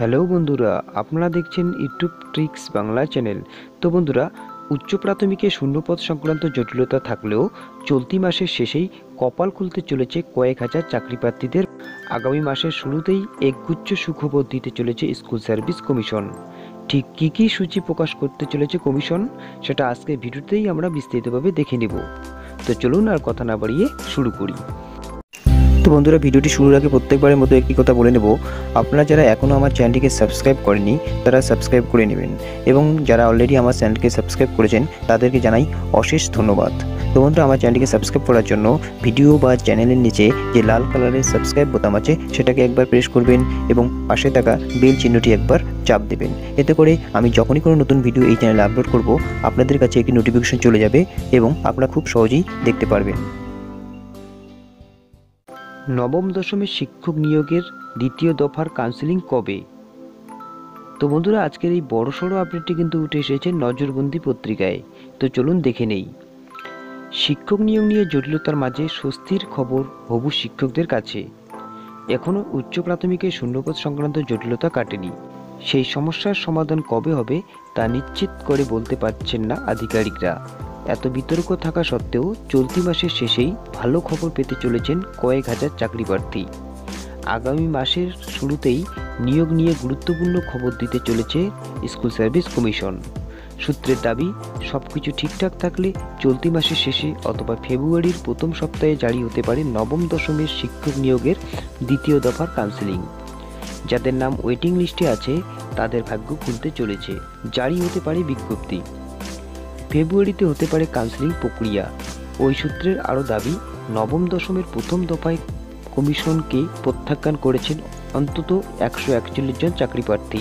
Hello বন্ধুরা, আপনারা দেখছেন ইউটিউব ট্রিক্স বাংলা চ্যানেল তো বন্ধুরা, উচ্চ প্রাথমিকে শূন্যপদ সংক্রান্ত জটিলতা থাকলেও চলতি মাসের শেষেই কপাল খুলতে চলেছে কয়েক হাজার চাকরি প্রার্থীদের আগামী মাসের শুরুতেই একগুচ্ছ সুখবর দিতে চলেছে স্কুল সার্ভিস কমিশন। ঠিক কী কী সূচি প্রকাশ করতে চলেছে কমিশন, সেটা আজকে ভিডিওতেই আমরা বিস্তারিতভাবে দেখে নেব। তো চলুন আর কথা না বাড়িয়ে শুরু করি। তো বন্ধুরা, ভিডিওটি শুরুর আগে প্রত্যেকবারের মতো একটি কথা বলে নেব। আপনারা যারা এখনও আমার চ্যানেলটিকে সাবস্ক্রাইব করেনি তারা সাবস্ক্রাইব করে নেবেন এবং যারা অলরেডি আমার চ্যানেলকে সাবস্ক্রাইব করেছেন, তাদেরকে জানাই অশেষ ধন্যবাদ। তো বন্ধুরা, আমার চ্যানেলটিকে সাবস্ক্রাইব করার জন্য ভিডিও বা চ্যানেলের নিচে যে লাল কালারের সাবস্ক্রাইব বোতাম আছে, সেটাকে একবার প্রেস করবেন এবং পাশে থাকা বেল চিহ্নটি একবার চাপ দেবেন। এতে করে আমি যখনই কোনো নতুন ভিডিও এই চ্যানেলে আপলোড করব, আপনাদের কাছে একটি নোটিফিকেশন চলে যাবে এবং আপনারা খুব সহজেই দেখতে পারবেন। নবম দশমের শিক্ষক নিয়োগের দ্বিতীয় দফার কাউন্সিলিং কবে? তো বন্ধুরা, আজকের এই বড়সড় আপডেটটি কিন্তু উঠে এসেছে নজরবন্দি পত্রিকায়। তো চলুন দেখে নেই। শিক্ষক নিয়োগ নিয়ে জটিলতার মাঝে স্বস্তির খবর হবু শিক্ষকদের কাছে। এখনও উচ্চ প্রাথমিকের শূন্যপদ সংক্রান্ত জটিলতা কাটেনি। সেই সমস্যার সমাধান কবে হবে তা নিশ্চিত করে বলতে পারছেন না আধিকারিকরা। এত বিতর্ক থাকা সত্ত্বেও চলতি মাসের শেষেই ভালো খবর পেতে চলেছেন কয়েক হাজার চাকরি প্রার্থী আগামী মাসের শুরুতেই নিয়োগ নিয়ে গুরুত্বপূর্ণ খবর দিতে চলেছে স্কুল সার্ভিস কমিশন। সূত্রের দাবি সব কিছু ঠিকঠাক থাকলে চলতি মাসের শেষে অথবা ফেব্রুয়ারির প্রথম সপ্তাহে জারি হতে পারে নবম দশমের শিক্ষক নিয়োগের দ্বিতীয় দফার কাউন্সেলিং যাদের নাম ওয়েটিং লিস্টে আছে, তাদের ভাগ্য খুলতে চলেছে। জারি হতে পারে বিজ্ঞপ্তি। ফেব্রুয়ারিতে হতে পারে কাউন্সিলিং প্রক্রিয়া। ওই সূত্রের আরও দাবি, নবম দশমের প্রথম দফায় কমিশনকে প্রত্যাখ্যান করেছেন অন্তত একশো একচল্লিশ জন চাকরি প্রার্থী।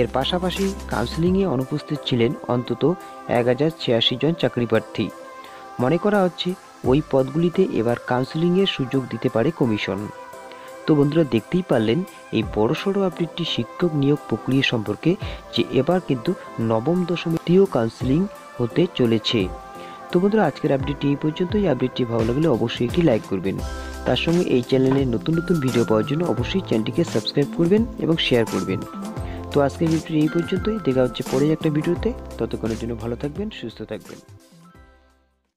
এর পাশাপাশি কাউন্সিলিংয়ে অনুপস্থিত ছিলেন অন্তত এক হাজার ছিয়াশি জন চাকরি প্রার্থী। মনে করা হচ্ছে, ওই পদগুলিতে এবার কাউন্সিলিংয়ের সুযোগ দিতে পারে কমিশন। তো বন্ধুরা, দেখতেই পারলেন, এই বড়সড় আপডেটটি শিক্ষক নিয়োগ প্রক্রিয়া সম্পর্কে যে এবার কিন্তু নবম দশমীয় কাউন্সিলিং হতে চলেছে। তো বন্ধুরা, আজকের আপডেটটি এই পর্যন্তই। আপডেটটি ভালো লাগলে অবশ্যই একটি লাইক করবেন। তার সঙ্গে এই চ্যানেলে নতুন নতুন ভিডিও পাওয়ার জন্য অবশ্যই চ্যানেলটিকে সাবস্ক্রাইব করবেন এবং শেয়ার করবেন। তো আজকের ভিডিওটি এই পর্যন্তই। দেখা হচ্ছে পরে একটা ভিডিওতে ততক্ষণের জন্য ভালো থাকবেন, সুস্থ থাকবেন।